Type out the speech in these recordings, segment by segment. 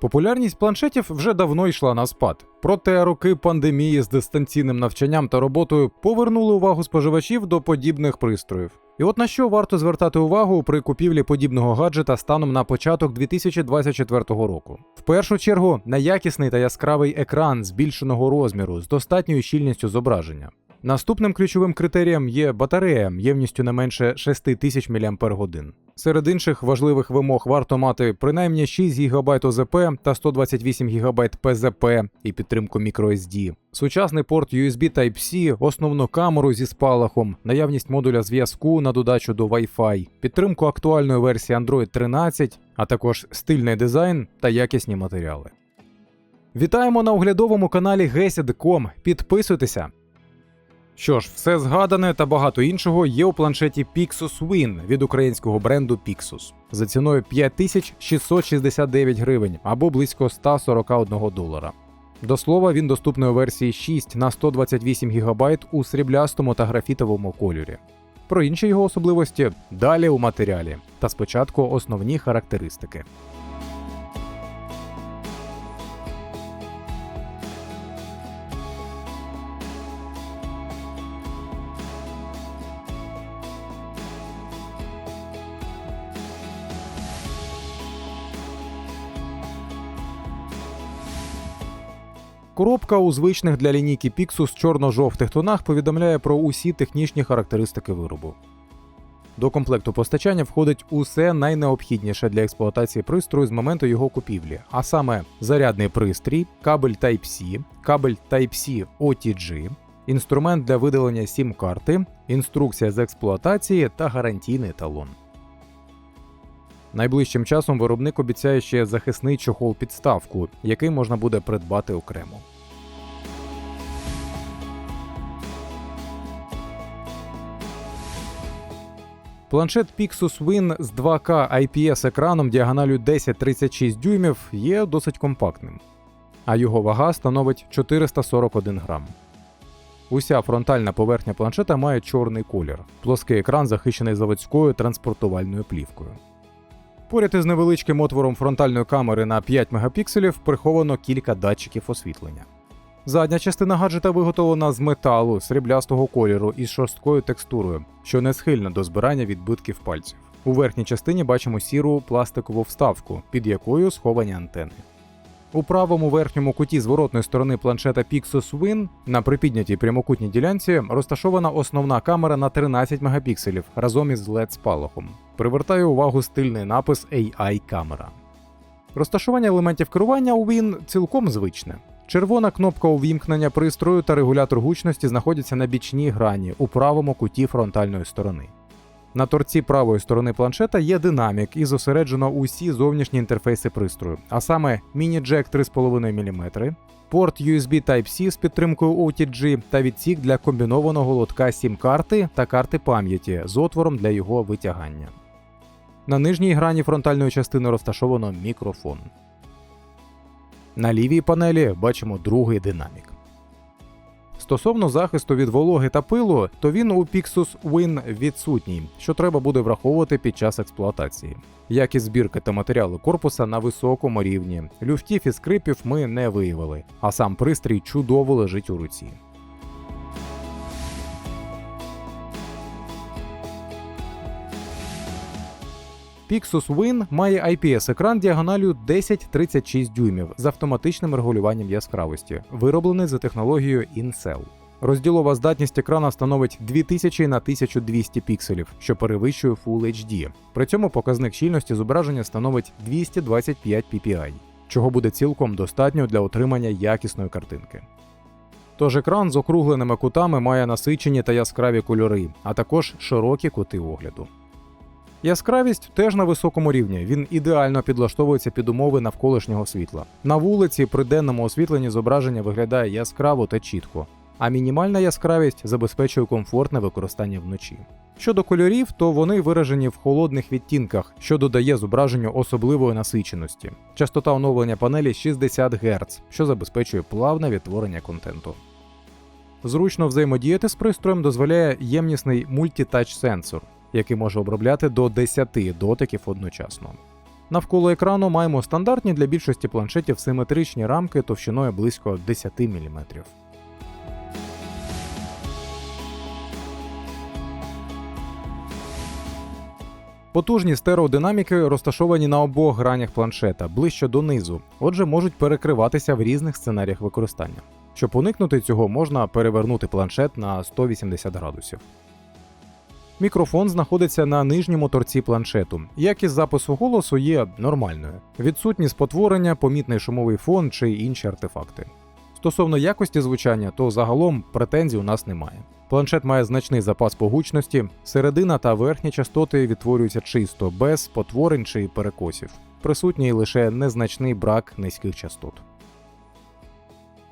Популярність планшетів вже давно йшла на спад. Проте роки пандемії з дистанційним навчанням та роботою повернули увагу споживачів до подібних пристроїв. І от на що варто звертати увагу при купівлі подібного гаджета станом на початок 2024 року. В першу чергу на якісний та яскравий екран збільшеного розміру з достатньою щільністю зображення. Наступним ключовим критерієм є батарея ємністю не менше 6000 мАч. Серед інших важливих вимог варто мати принаймні 6 ГБ ОЗП та 128 ГБ ПЗП і підтримку microSD, сучасний порт USB Type-C, основну камеру зі спалахом, наявність модуля зв'язку на додачу до Wi-Fi, підтримку актуальної версії Android 13, а також стильний дизайн та якісні матеріали. Вітаємо на оглядовому каналі Gesid.com. Підписуйтеся. Що ж, все згадане та багато іншого є у планшеті Pixus Win від українського бренду Pixus за ціною 5669 гривень або близько 141 долара. До слова, він доступний у версії 6 на 128 ГБ у сріблястому та графітовому кольорі. Про інші його особливості далі у матеріалі. Та спочатку основні характеристики. Коробка у звичних для лінійки Pixus чорно-жовтих тонах повідомляє про усі технічні характеристики виробу. До комплекту постачання входить усе найнеобхідніше для експлуатації пристрою з моменту його купівлі, а саме зарядний пристрій, кабель Type-C, кабель Type-C OTG, інструмент для видалення сім-карти, інструкція з експлуатації та гарантійний талон. Найближчим часом виробник обіцяє ще захисний чохол підставку, який можна буде придбати окремо. Планшет Pixus Win з 2К IPS екраном діагоналю 10-36 дюймів є досить компактним, а його вага становить 441 грам. Уся фронтальна поверхня планшета має чорний колір. Плоский екран захищений заводською транспортувальною плівкою. Поряд із невеличким отвором фронтальної камери на 5 мегапікселів приховано кілька датчиків освітлення. Задня частина гаджета виготовлена з металу сріблястого кольору із шорсткою текстурою, що не схильна до збирання відбитків пальців. У верхній частині бачимо сіру пластикову вставку, під якою сховані антени. У правому верхньому куті зворотної сторони планшета Pixus Win на припіднятій прямокутній ділянці розташована основна камера на 13 мегапікселів разом із led спалахом. Привертає увагу стильний напис AI камера. Розташування елементів керування у Win цілком звичне. Червона кнопка увімкнення пристрою та регулятор гучності знаходяться на бічній грані у правому куті фронтальної сторони. На торці правої сторони планшета є динамік і зосереджено усі зовнішні інтерфейси пристрою, а саме міні-джек 3,5 мм, порт USB Type-C з підтримкою OTG та відсік для комбінованого лотка сім-карти та карти пам'яті з отвором для його витягання. На нижній грані фронтальної частини розташовано мікрофон. На лівій панелі бачимо другий динамік. Стосовно захисту від вологи та пилу, то він у Pixus Win відсутній, що треба буде враховувати під час експлуатації. Якість збірки та матеріали корпуса на високому рівні. Люфтів і скрипів ми не виявили, а сам пристрій чудово лежить у руці. Pixus Win має IPS-екран діагоналю 10-36 дюймів з автоматичним регулюванням яскравості, вироблений за технологією InCell. Розділова здатність екрана становить 2000 на 1200 пікселів, що перевищує Full HD. При цьому показник щільності зображення становить 225 ppi, чого буде цілком достатньо для отримання якісної картинки. Тож екран з округленими кутами має насичені та яскраві кольори, а також широкі кути огляду. Яскравість теж на високому рівні. Він ідеально підлаштовується під умови навколишнього світла. На вулиці при денному освітленні зображення виглядає яскраво та чітко, а мінімальна яскравість забезпечує комфортне використання вночі. Щодо кольорів, то вони виражені в холодних відтінках, що додає зображенню особливої насиченості. Частота оновлення панелі 60 Гц, що забезпечує плавне відтворення контенту. Зручно взаємодіяти з пристроєм дозволяє ємнісний мультітач сенсор, який може обробляти до 10 дотиків одночасно. Навколо екрану маємо стандартні для більшості планшетів симетричні рамки товщиною близько 10 мм. Потужні стереодинаміки розташовані на обох гранях планшета ближче донизу, отже, можуть перекриватися в різних сценаріях використання. Щоб уникнути цього, можна перевернути планшет на 180 градусів. Мікрофон знаходиться на нижньому торці планшету. Якість запису голосу є нормальною. Відсутні спотворення, помітний шумовий фон чи інші артефакти. Стосовно якості звучання, то загалом претензій у нас немає. Планшет має значний запас по гучності, середина та верхні частоти відтворюються чисто, без спотворень чи перекосів. Присутній лише незначний брак низьких частот.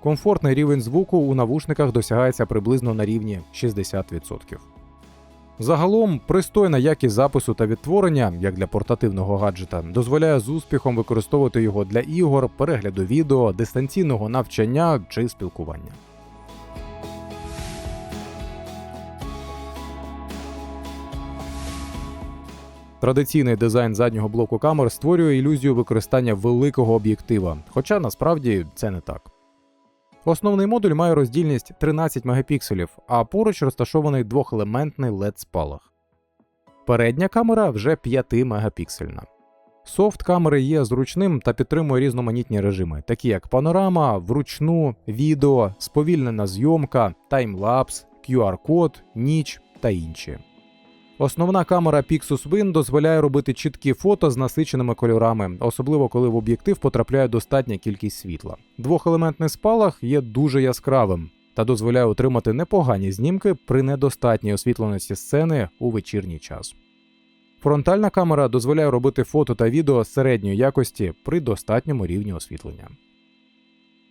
Комфортний рівень звуку у навушниках досягається приблизно на рівні 60%. Загалом, пристойна якість запису та відтворення, як для портативного гаджета, дозволяє з успіхом використовувати його для ігор, перегляду відео, дистанційного навчання чи спілкування. Традиційний дизайн заднього блоку камер створює ілюзію використання великого об'єктива, хоча насправді це не так. Основний модуль має роздільність 13 мегапікселів, а поруч розташований двохелементний led спалах. Передня камера вже 5 мегапіксельна. Софт камери є зручним та підтримує різноманітні режими, такі як панорама, вручну, відео, сповільнена зйомка, таймлапс, QR-код, ніч та інші. Основна камера Pixus Win дозволяє робити чіткі фото з насиченими кольорами, особливо коли в об'єктив потрапляє достатня кількість світла. Двохелементний спалах є дуже яскравим та дозволяє отримати непогані знімки при недостатній освітленості сцени у вечірній час. Фронтальна камера дозволяє робити фото та відео середньої якості при достатньому рівні освітлення.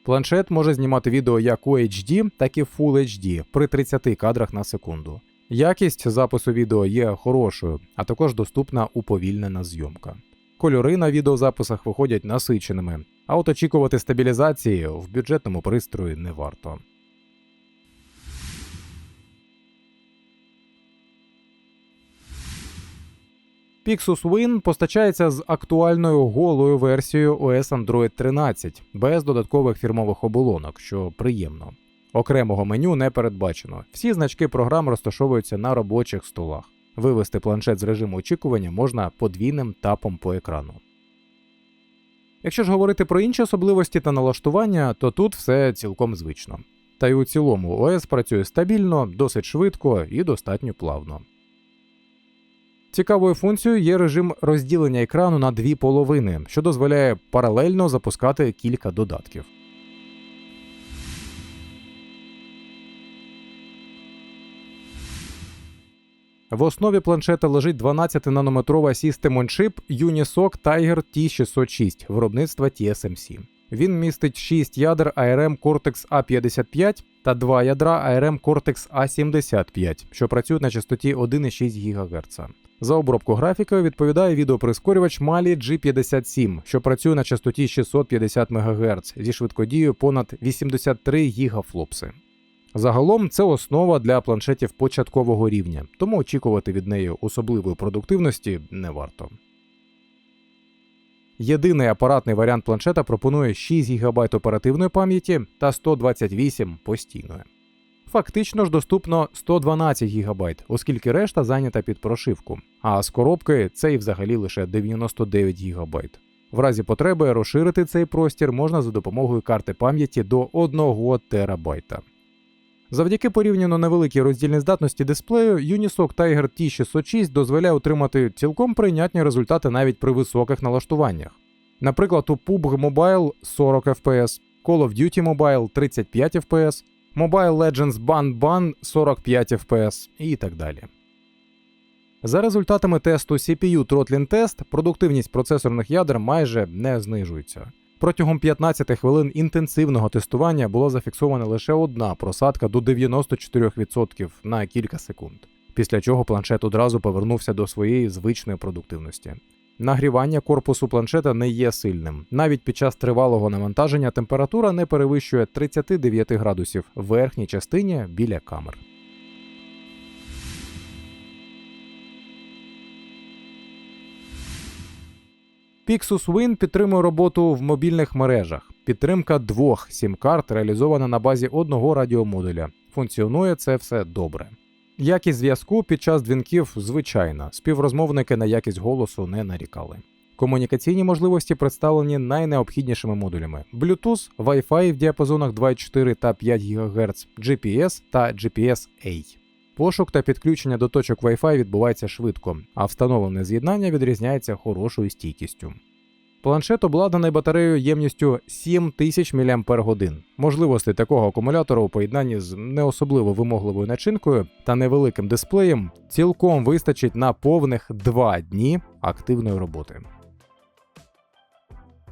Планшет може знімати відео як у HD, так і Full HD при 30 кадрах на секунду. Якість запису відео є хорошою, а також доступна уповільнена зйомка. Кольори на відеозаписах виходять насиченими, а от очікувати стабілізації в бюджетному пристрої не варто. Pixus Win постачається з актуальною голою версією OS Android 13 без додаткових фірмових оболонок, що приємно. Окремого меню не передбачено. Всі значки програм розташовуються на робочих столах. Вивести планшет з режиму очікування можна подвійним тапом по екрану. Якщо ж говорити про інші особливості та налаштування, то тут все цілком звично. Та й у цілому ОС працює стабільно, досить швидко і достатньо плавно. Цікавою функцією є режим розділення екрану на дві половини, що дозволяє паралельно запускати кілька додатків. В основі планшета лежить 12-нанометрова System on Chip Unisoc Tiger T606 виробництва TSMC. Він містить 6 ядер ARM Cortex A55 та 2 ядра ARM Cortex A75, що працюють на частоті 1,6 ГГц. За обробку графікою відповідає відеоприскорювач Mali G57, що працює на частоті 650 МГц зі швидкодією понад 83 гігафлопси. Загалом це основа для планшетів початкового рівня, тому очікувати від неї особливої продуктивності не варто. Єдиний апаратний варіант планшета пропонує 6 ГБ оперативної пам'яті та 128 постійної. Фактично ж доступно 112 ГБ, оскільки решта зайнята під прошивку, а з коробки це і взагалі лише 99 ГБ. В разі потреби розширити цей простір можна за допомогою карти пам'яті до 1 терабайта. Завдяки порівняно невеликій роздільній здатності дисплею, Unisoc Tiger T606 дозволяє отримати цілком прийнятні результати навіть при високих налаштуваннях. Наприклад, у PUBG Mobile 40 FPS, Call of Duty Mobile 35 FPS, Mobile Legends Ban Ban 45 FPS і так далі. За результатами тесту CPU Throttling Test, продуктивність процесорних ядер майже не знижується. Протягом 15 хвилин інтенсивного тестування була зафіксована лише одна просадка до 94% на кілька секунд, після чого планшет одразу повернувся до своєї звичної продуктивності. Нагрівання корпусу планшета не є сильним. Навіть під час тривалого навантаження температура не перевищує 39 градусів в верхній частині біля камер. Pixus Win підтримує роботу в мобільних мережах. Підтримка двох сім-карт реалізована на базі одного радіомодуля. Функціонує це все добре. Якість зв'язку під час дзвінків звичайна. Співрозмовники на якість голосу не нарікали. Комунікаційні можливості представлені найнеобхіднішими модулями: Bluetooth, Wi-Fi в діапазонах 2,4 та 5 ГГц, GPS та GPS-A. Пошук та підключення до точок Wi-Fi відбувається швидко, а встановлене з'єднання відрізняється хорошою стійкістю. Планшет обладнаний батареєю ємністю 7000 мАч. Можливостей такого акумулятора у поєднанні з не особливо вимогливою начинкою та невеликим дисплеєм цілком вистачить на повних 2 дні активної роботи.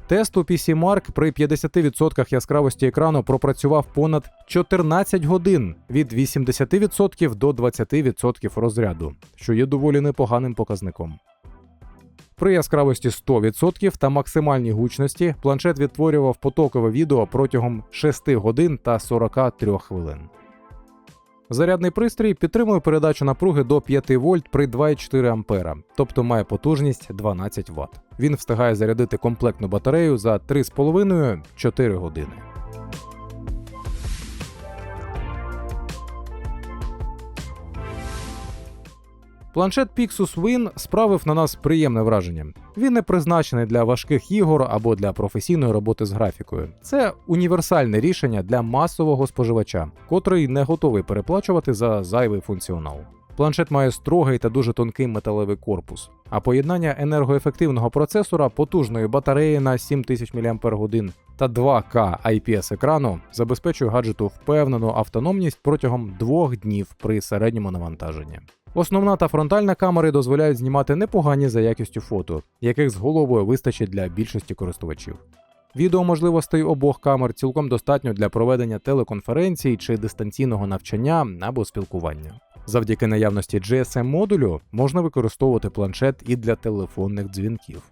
Тест у PC Mark при 50% яскравості екрану пропрацював понад 14 годин від 80% до 20% розряду, що є доволі непоганим показником. При яскравості 100% та максимальній гучності планшет відтворював потокове відео протягом 6 годин та 43 хвилин. Зарядний пристрій підтримує передачу напруги до 5 вольт при 2,4 А, тобто має потужність 12 Вт. Він встигає зарядити комплектну батарею за 3,5-4 години. Планшет Pixus Win справив на нас приємне враження. Він не призначений для важких ігор або для професійної роботи з графікою. Це універсальне рішення для масового споживача, котрий не готовий переплачувати за зайвий функціонал. Планшет має строгий та дуже тонкий металевий корпус, а поєднання енергоефективного процесора, потужної батареї на 7000 мАч та 2К IPS екрану забезпечує гаджету впевнену автономність протягом двох днів при середньому навантаженні. Основна та фронтальна камери дозволяють знімати непогані за якістю фото, яких з головою вистачить для більшості користувачів. Відеоможливостей обох камер цілком достатньо для проведення телеконференцій чи дистанційного навчання або спілкування. Завдяки наявності GSM-модулю можна використовувати планшет і для телефонних дзвінків.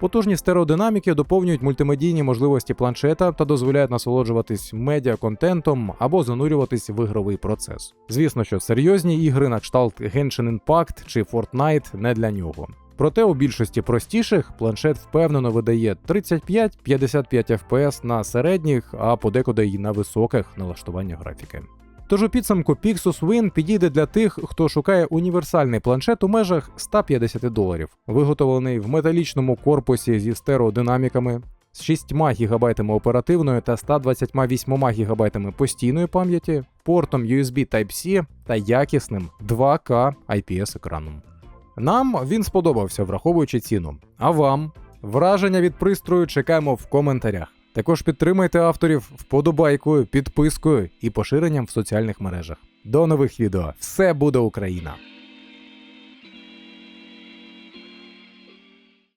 Потужні стереодинаміки доповнюють мультимедійні можливості планшета та дозволяють насолоджуватись медіаконтентом або занурюватись в ігровий процес. Звісно, що серйозні ігри на кшталт Genshin Impact чи Fortnite не для нього. Проте у більшості простіших планшет впевнено видає 35-55 FPS на середніх, а подекуди й на високих налаштуваннях графіки. Тож у підсумку Pixus Win підійде для тих, хто шукає універсальний планшет у межах 150 доларів, виготовлений в металічному корпусі зі стереодинаміками, з 6 ГБ оперативної та 128 ГБ постійної пам'яті, портом USB Type-C та якісним 2К IPS екраном. Нам він сподобався, враховуючи ціну. А вам враження від пристрою чекаємо в коментарях. Також підтримайте авторів вподобайкою, підпискою і поширенням в соціальних мережах. До нових відео! Все буде Україна!